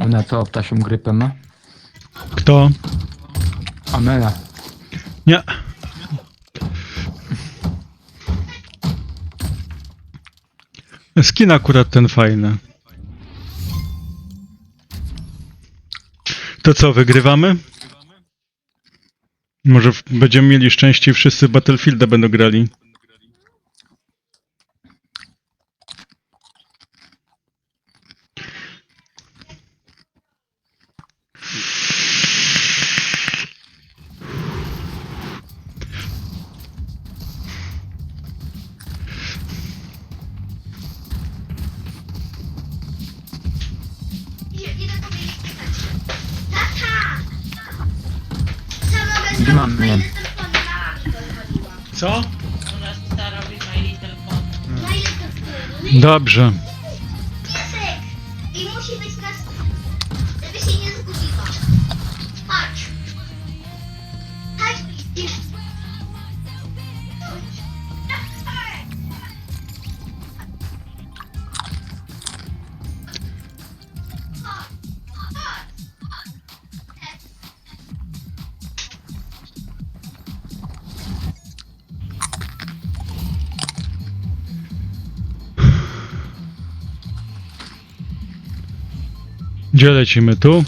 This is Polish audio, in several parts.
Ona co, ptasią grypę ma? Kto? Amela. Nie. Skin akurat ten fajny. To co, wygrywamy? Może w- będziemy mieli szczęście i wszyscy Battlefielda będą grali. Co? Ona chce robić My Little Pony. Dobrze. Gdzie lecimy? Tu?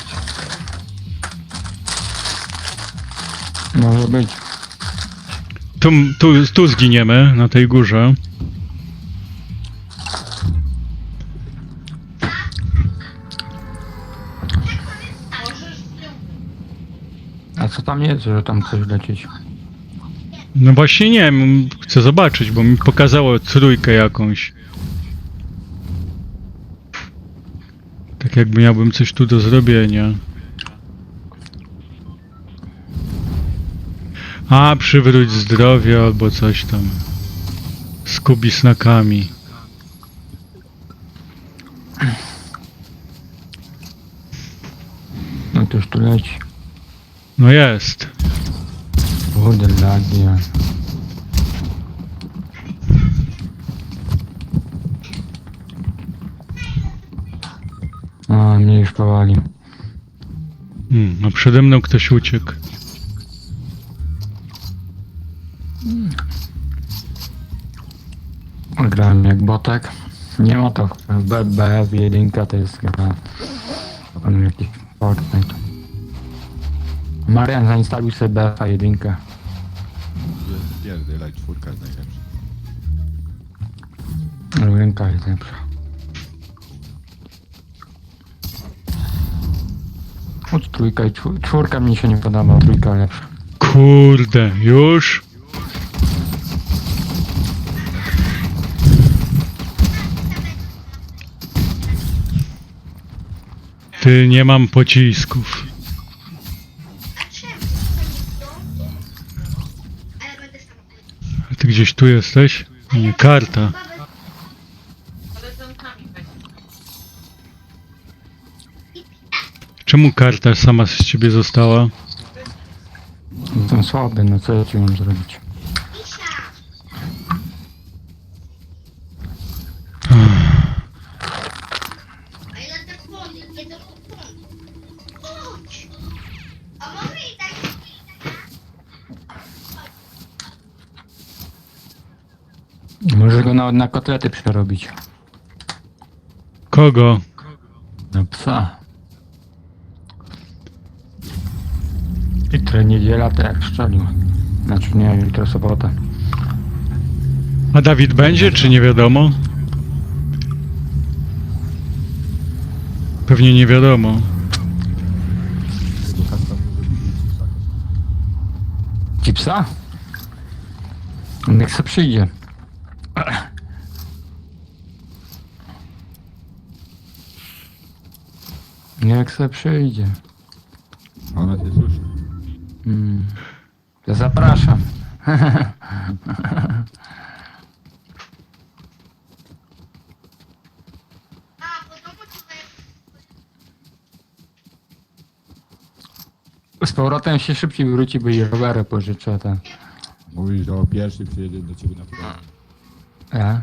Może być. Tu, tu, tu zginiemy, na tej górze. A co tam jest, że tam coś lecieć? No właśnie nie wiem, chcę zobaczyć, bo mi pokazało trójkę jakąś. Tak jakby miałbym coś tu do zrobienia. A, przywróć zdrowie albo coś tam. Z kubisnakami. No to już tu leci. No jest. Lagia. A, mnie już powali. Hmm, a przede mną ktoś uciekł. Grałem jak botek. Nie ma to. BBF 1 to jest chyba on jakiś Fortnite. Marian zainstaluj sobie BFA 1. Pierdolaj, czwórka jest najlepsza. Ręka jest lepsza. Choć trójka i czwór- czwórka mi się nie podoba, trójka lepsza. Kurde, już? Ty, nie mam pocisków. A czemu? Ty gdzieś tu jesteś? Nie, karta. Czemu karta sama z ciebie została? Jestem słaby, no co ja ci mam zrobić? Może go nawet na kotlety przerobić. Kogo? Na psa. Jutro niedziela, to jak szczelił. Znaczy nie, jutro sobota. A Dawid będzie, czy nie wiadomo? Pewnie nie wiadomo. Ci psa? Niech se przyjdzie. Niech se przyjdzie. Mm. Ja zapraszam. Z powrotem się szybciej wróci, bo i rowerę pożyczę ten. Mówisz, że o pierwszy przyjedzie do ciebie na program. E?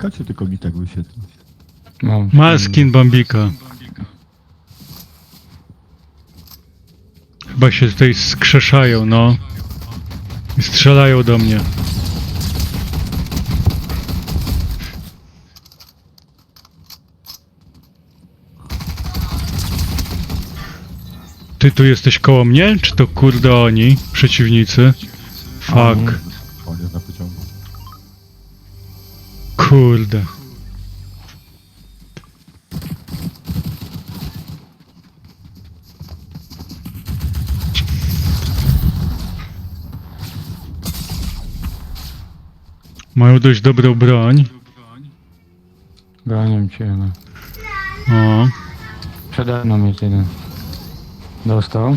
Bambika, czy tylko mi tak wyświetla? Mam. Ma skin Bambika. Chyba się tutaj skrzeszają, no. I strzelają do mnie. Ty tu jesteś koło mnie? Czy to kurde oni? Przeciwnicy? Fuck. Kurde. Mają dość dobrą broń. Bronię cię, no. O, Przede mną jest jeden. Dostał.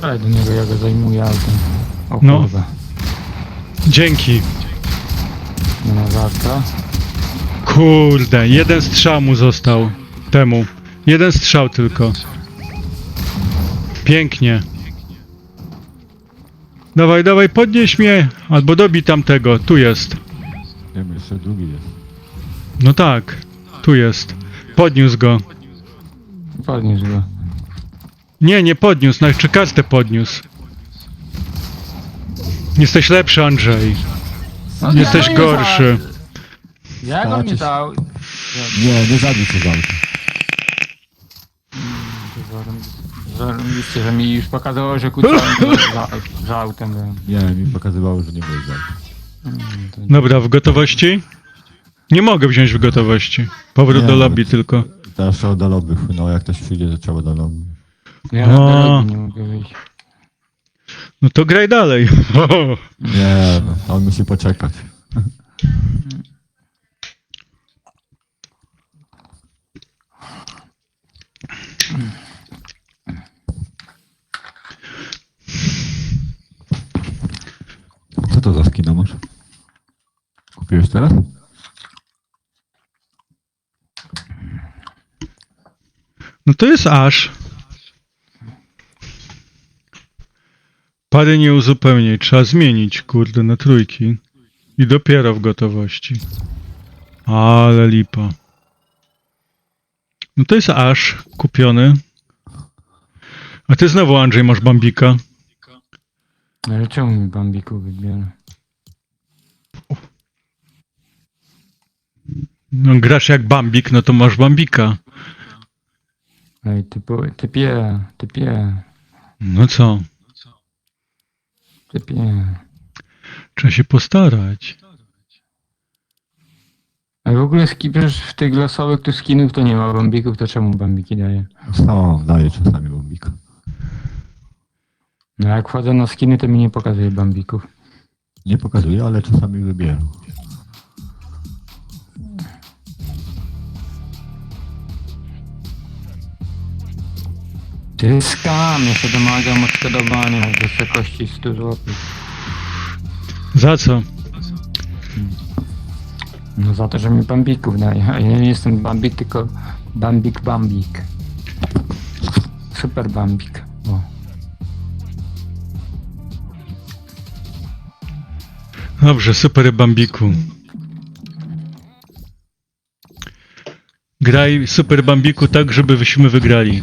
Strzelaj do niego, ja go zajmuję autem. O No. kurwa. dzięki. Nie ma warta. Kurde, jeden strzał mu został temu. Jeden strzał tylko. Pięknie. Dawaj, dawaj, podnieś mnie! Albo dobij tamtego, tu jest. Nie wiem, jeszcze drugi jest. No tak, tu jest. Podniósł go. Podnieś go. Nie, nie podniósł, znaczy kartę podniósł. Jesteś lepszy, Andrzej. No, Jesteś ja gorszy. Ja go nie Staczysz. dał. Nie, nie zabił się z auta. Zarąbiście, że mi już pokazało, że kucałem za, za autem byłem. Nie, mi pokazywało, że nie byłeś z auta. Mm, to- Dobra, w gotowości? Nie mogę wziąć w gotowości. Powrót Nie, do no. lobby tylko. Teraz trzeba do lobby. No, jak ktoś przyjdzie, to trzeba do lobby. Ja O. na drogi nie mogę wyjść. No to graj dalej. Nie, no, on musi poczekać. Co to za skina masz? Kupiłeś teraz? No to jest aż. Pary nie uzupełniaj, trzeba zmienić, kurde, na trójki. I dopiero w gotowości. Ale lipa. No to jest aż kupiony. A ty znowu, Andrzej, masz bambika. Ale czemu mi Bambiku wybiera? No grasz jak bambik, no to masz bambika. Ej, typu, typie, typie, No co? Typie. Trzeba się postarać. A w ogóle ski, przecież w tych losowych tu skinów to nie ma Bambików, to czemu Bambiki daje? No, daje czasami bombika. No jak wchodzę na skiny, to mi nie pokazuje Bambików. Nie pokazuje, ale czasami wybieram. Ty skam, ja się domagam odszkodowania w wysokości 100 zł. Za co? No za to, że mi Bambików daje. A ja nie jestem Bambik, tylko Bambik Bambik. Super Bambik. O. Dobrze, super Bambiku. Graj super Bambiku tak, żebyśmy wygrali.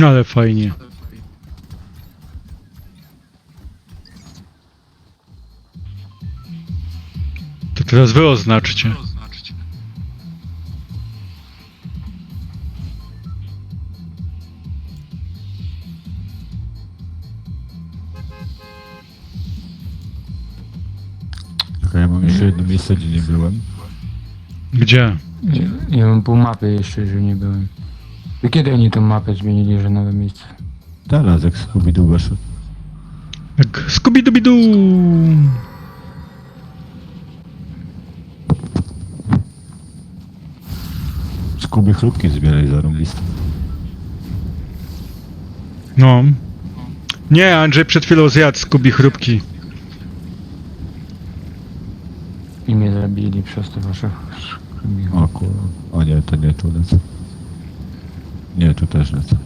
No, ale fajnie. To teraz wy oznaczcie. Ja mam jeszcze jedno miejsce, gdzie nie byłem. Gdzie? Ja, ja mam pół mapy jeszcze, że nie byłem. I kiedy oni tą mapę zmienili, że nowe miejsce? Teraz, jak Scooby-Doo weszł. Jak Scooby-Dooby-Doo! Scooby chrupki zbieraj zarąbiste. No. Nie, Andrzej przed chwilą zjadł Scooby chrupki. I mnie zabili przez to wasze. O kurwa. O nie, to nie tu lecę. Nie, tu też lecę.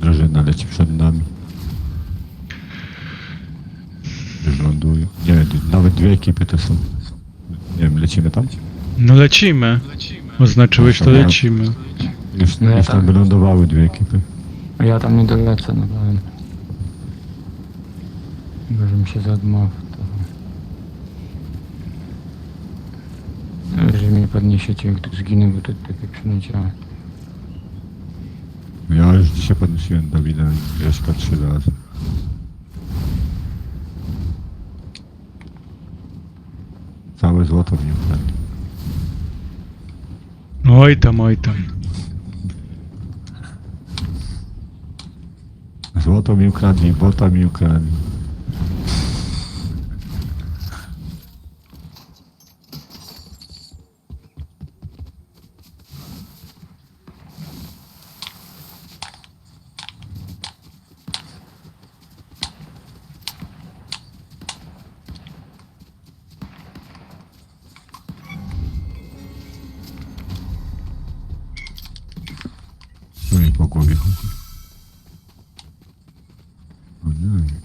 Drużyna leci przed nami. Już lądują. Nie, nawet dwie ekipy to są. Nie wiem, lecimy tam? No lecimy. Oznaczyłeś to lecimy. Już, No ja już tam tak. wylądowały dwie ekipy. A ja tam nie dolecę, no powiem. Chyba, że mi się zadmow, to... Jeżeli podniesiecie, jak tu zginę, bo to takie przyleciałem. Ja już dzisiaj podnosiłem Dawida i Grześka trzy razy. Całe złoto mi ukradli. Oj tam, oj tam. Złoto mi ukradli, bota mi ukradli. Głowie. Ojej.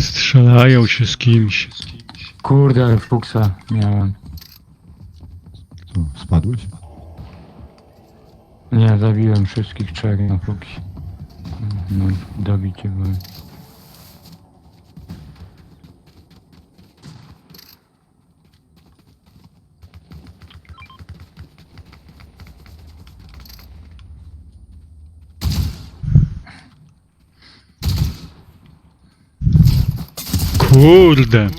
Strzelają się z kimś. Kurde, ale fuksa miałem. Co, spadłeś? Nie, zabiłem wszystkich trzech na fuksi. No, dobicie byłem. Kurde.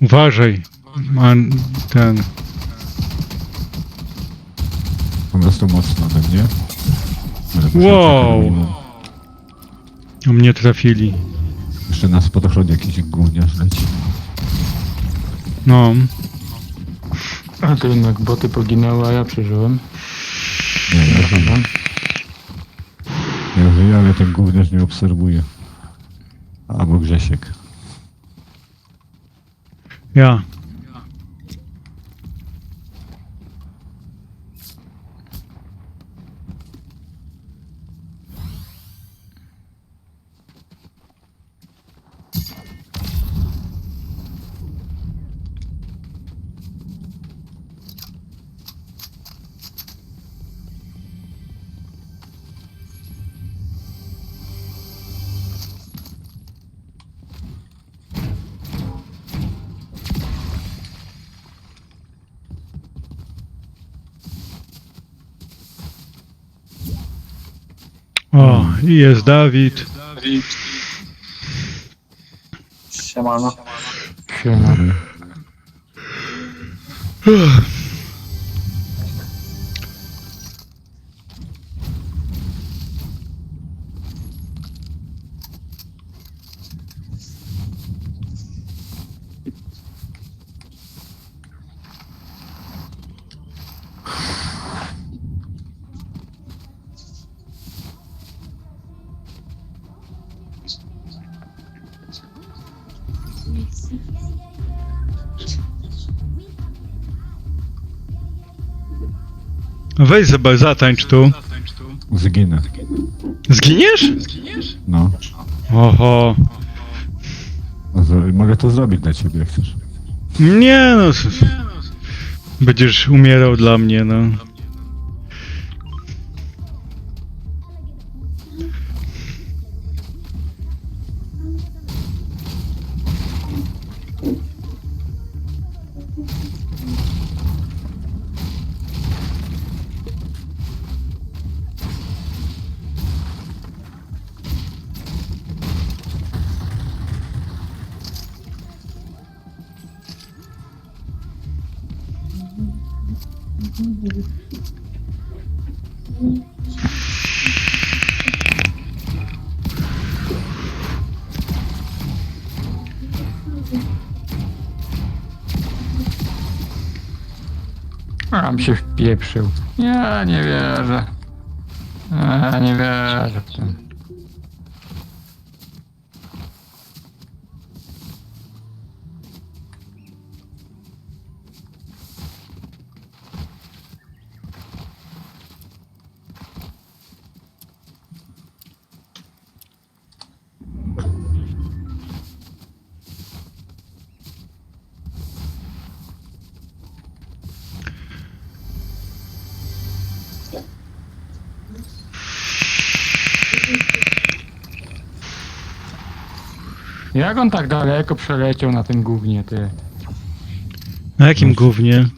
Uważaj. Man, ten. Po prostu mocno ode mnie. Ale Wow. O mnie trafili. Jeszcze na spadochronie jakiś gówniarz leci. No. A to jednak boty poginęły, a ja przeżyłem. Nie, ja żyję. Ja żyję, ale ten gówniarz mnie obserwuje. Albo Grzesiek. Ja. I jest Dawid. Siemano. Siema. Weź zobacz, zatańcz tu. Zginę. Zginiesz? No. Oho. Mogę to zrobić dla ciebie, jak chcesz. Nie no. s- Będziesz umierał dla mnie, no. Mam się wpieprzył. Ja nie wierzę. Ja nie wierzę w to. Jak on tak daleko przeleciał na tym gównie, ty? Na jakim gównie?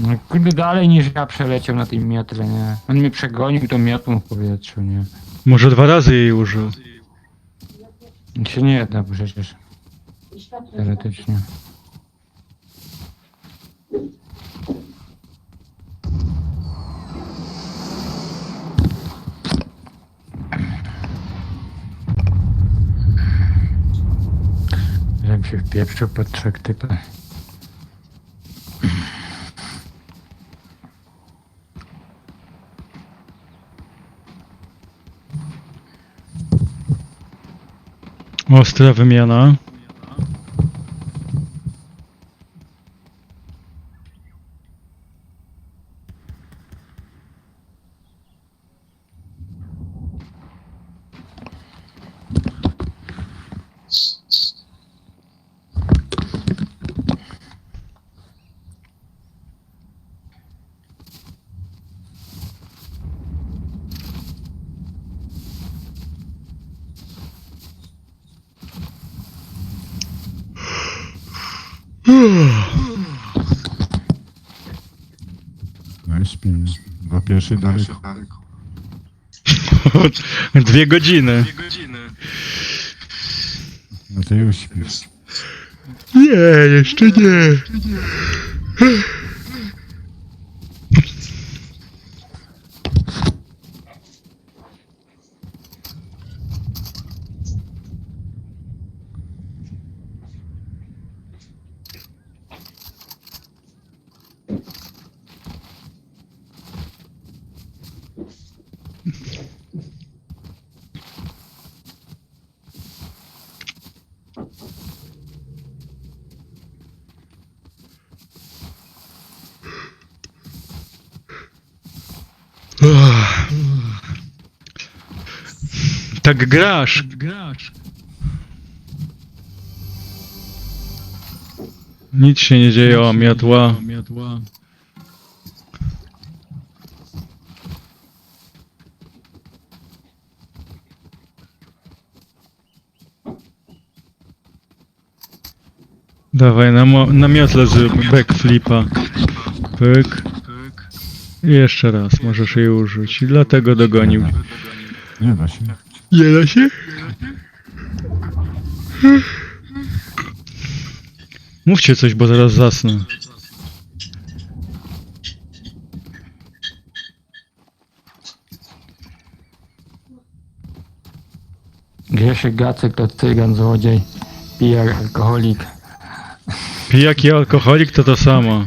No kurde, dalej niż ja przeleciał na tym miotle, nie? On mnie przegonił tą miotłą w powietrzu, nie? Może dwa razy jej użył. Się nie da przecież. Teoretycznie. Się wpieprzył pod trzech typach. Ostra wymiana. I śpi. Dwa pierwszy daleko. Dwie godziny. No to już śpisz. Nie, jeszcze nie. Tak grasz. Nic się nie dzieje, o miotła. Dawaj, na, mo- na miotle zrób backflipa. Pyk. I jeszcze raz, możesz jej użyć. I dlatego dogonił. Nie da się. Nie da się? Mówcie coś, bo zaraz zasnę. Grzesiek Gacek to cygan, złodziej, pijak, alkoholik. Pijak i alkoholik to to samo.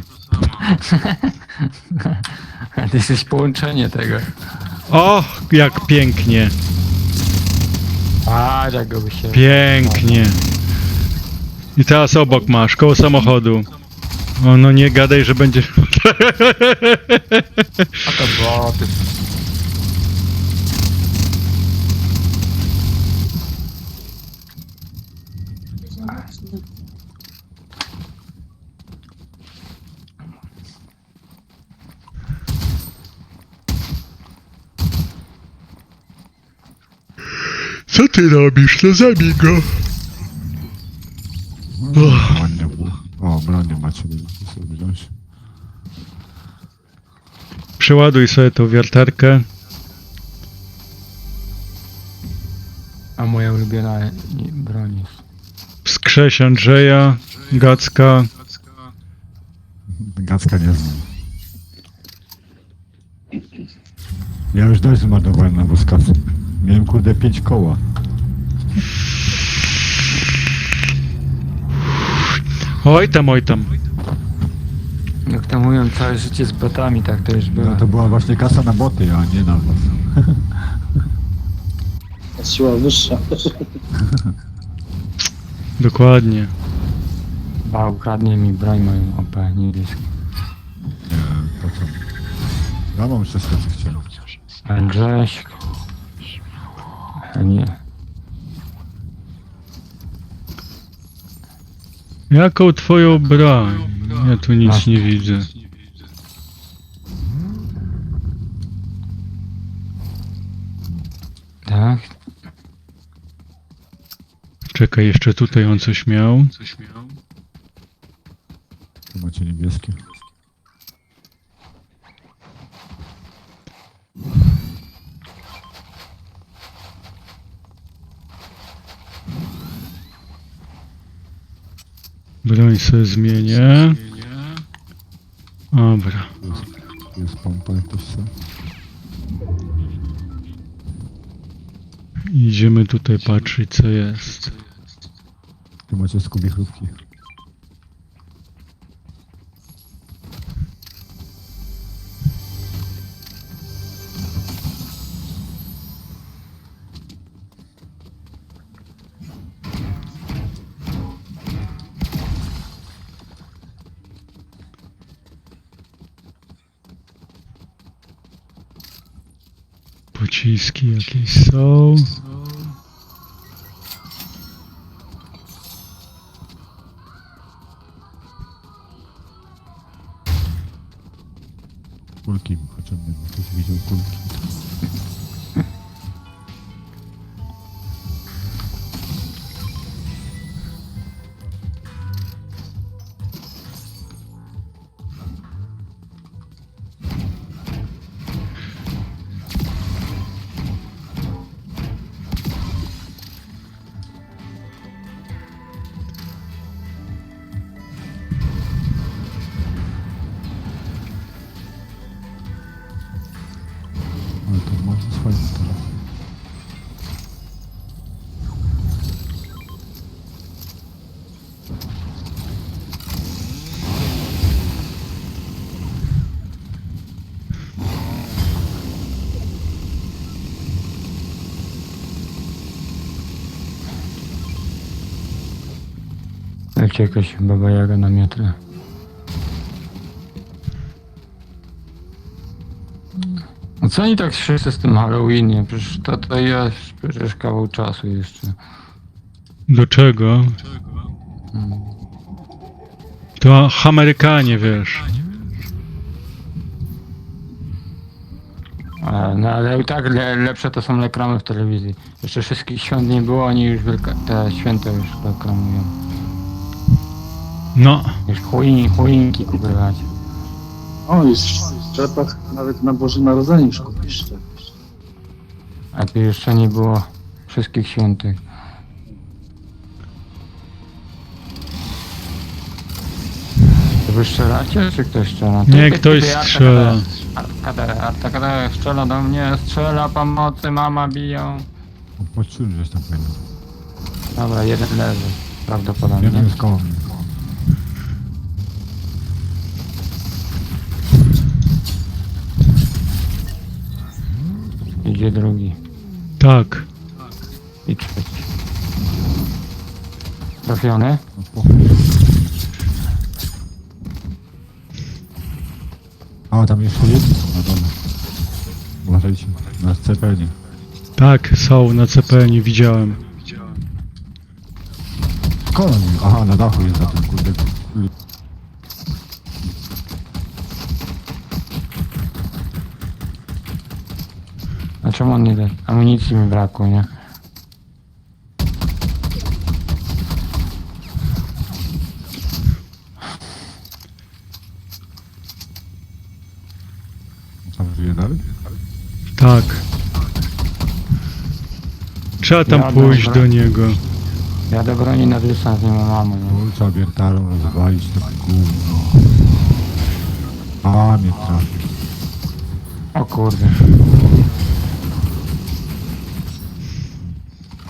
A ty jesteś połączenie tego. O, jak pięknie. Jak go by się... Pięknie. I teraz obok masz, koło samochodu. O, no nie gadaj, że będzie... A to boty. Co ty robisz? No zabij go. No, ładnie było. O, bronię macie, będziecie sobie wziąć. Przeładuj sobie tą wiertarkę. A moja ulubiona i- broń jest. Wskrześ Andrzeja, Gacka. Gacka nie znam. Ja już dość zmarnowałem na woskacy. Miałem kurde pięć koła. Oj tam, oj tam. Jak to mówią, całe życie z botami, tak to już było. No to była właśnie kasa na boty, a nie na was. Siła wyższa. Dokładnie. Ba, ukradnie mi broń moją OP, niebieską. Nie, po co? Ja mam wszystko, co chciałem. Grześ. Nie. Jaką twoją broń? Ja tu nic nie widzę. Tak? Czekaj, jeszcze tutaj on coś miał. Tu macie niebieskie. Broń sobie zmienię. Dobra. Jest, jest pompa. Idziemy tutaj patrzeć co jest. Tu macie skubiechrówki. Pociski jakieś są. Kulki bo ktoś widział kulki. Jak jakaś baba jaga na miotle. No co oni tak wszyscy z tym Halloweeniem? Przecież to, to jest przecież kawał czasu jeszcze. Do czego? To Amerykanie, wiesz. A, no ale i tak le, lepsze to są reklamy w telewizji. Jeszcze wszystkich świąt nie było, oni już wielka, te święta już reklamują. No, Już choin, choinki kupować. O, jest w sklepach nawet na Boże Narodzenie już kupisz. A tu jeszcze nie było wszystkich świętych. To wy strzelacie, czy ktoś strzela? Ty, Nie, ty, ktoś ty, Arta strzela. Kadera, Arta Kadera strzela do mnie, strzela pomocy, mama biją. Poczułem, że tam powinno. Dobra, jeden leży, prawdopodobnie. Jeden jest koło mnie. Idzie drugi tak. i trzeci. Trafiony? No. A, tam jeszcze są na dole. Uważajcie, na CPN. Tak, są na CPN, widziałem. Kolon, aha, na dachu jest na tym kurde. Czemu on nie da? Amunicji mi brakło, nie? Tam żyje dalej? Tak. Trzeba tam Ja pójść dobra. do niego. Ja do broni na dystans nie mam mamy, nie? Trzeba wiertarą rozwalić to gówno. A, mnie trafił. O kurde. A i tu jest dwóch. Na spadochronie leci. Tu. Podniesie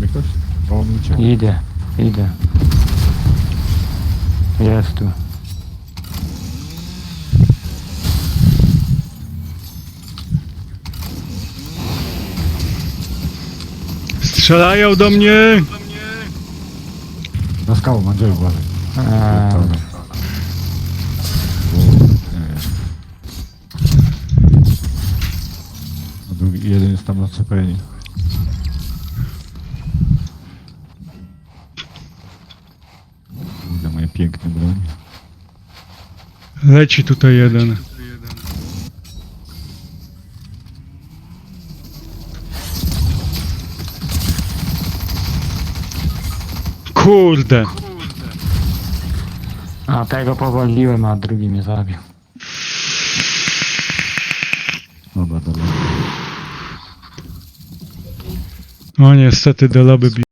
mnie ktoś? O, on uciekł. Idę, idę. Jest tu. Strzelają do mnie! Na skałę. Eee. O, nie. A drugi, jeden jest tam na cepenie. Kurde, moje piękne broń. Leci tutaj jeden. Kurde! a tego powoliłem, a drugi mnie zabił. Dobra, dobra. O niestety deloby bi